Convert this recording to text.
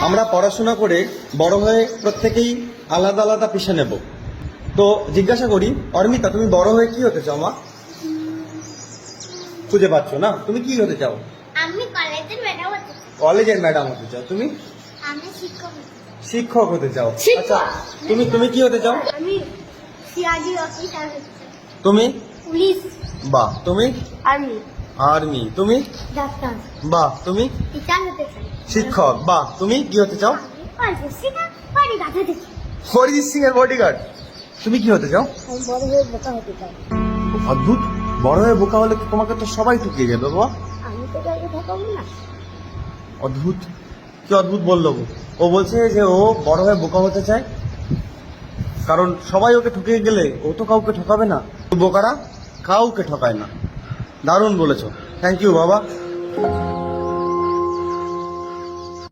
আমরা পড়াশোনা করে বড় হয়ে প্রত্যেকেই আলাদা আলাদা পেশা নেব। তো জিজ্ঞাসা করি অর্মিতা তুমি বড় হয়ে কি হতে চাও মা? খুঁজে পাচ্ছ না? তুমি কি হতে চাও? আমি কলেজের ম্যাডাম হতে চাই। কলেজের ম্যাডাম হতে চাও। তুমি? আমি শিক্ষক হতে শিক্ষক হতে চাও। আচ্ছা তুমি তুমি কি হতে চাও? আমি সিআরডি অফিসার হতে চাই। তুমি? পুলিশ। বাহ তুমি? আর্মি। আর্মি। তুমি? ডাক্তার। বাহ তুমি? টিচার শিক্ষক, বাহ, তুমি কি হতে চাও? হরিজিৎ সিং এর বডিগার্ড তুমি কি হতে চাও? অদ্ভুত। বড় হয়ে বোকা হলে তোমাকে তো সবাই টুকিয়ে যাবে বাবা। অদ্ভুত। কি অদ্ভুত বলল? ও বলছে যে ও বড় হয়ে বোকা হতে চায়। কারণ সবাই ওকে ঠকিয়ে গেলে ও তো কাউকে ঠকাবে না। বোকারা কাউকে ঠকায় না। দারুণ বলেছ। থ্যাংক ইউ বাবা।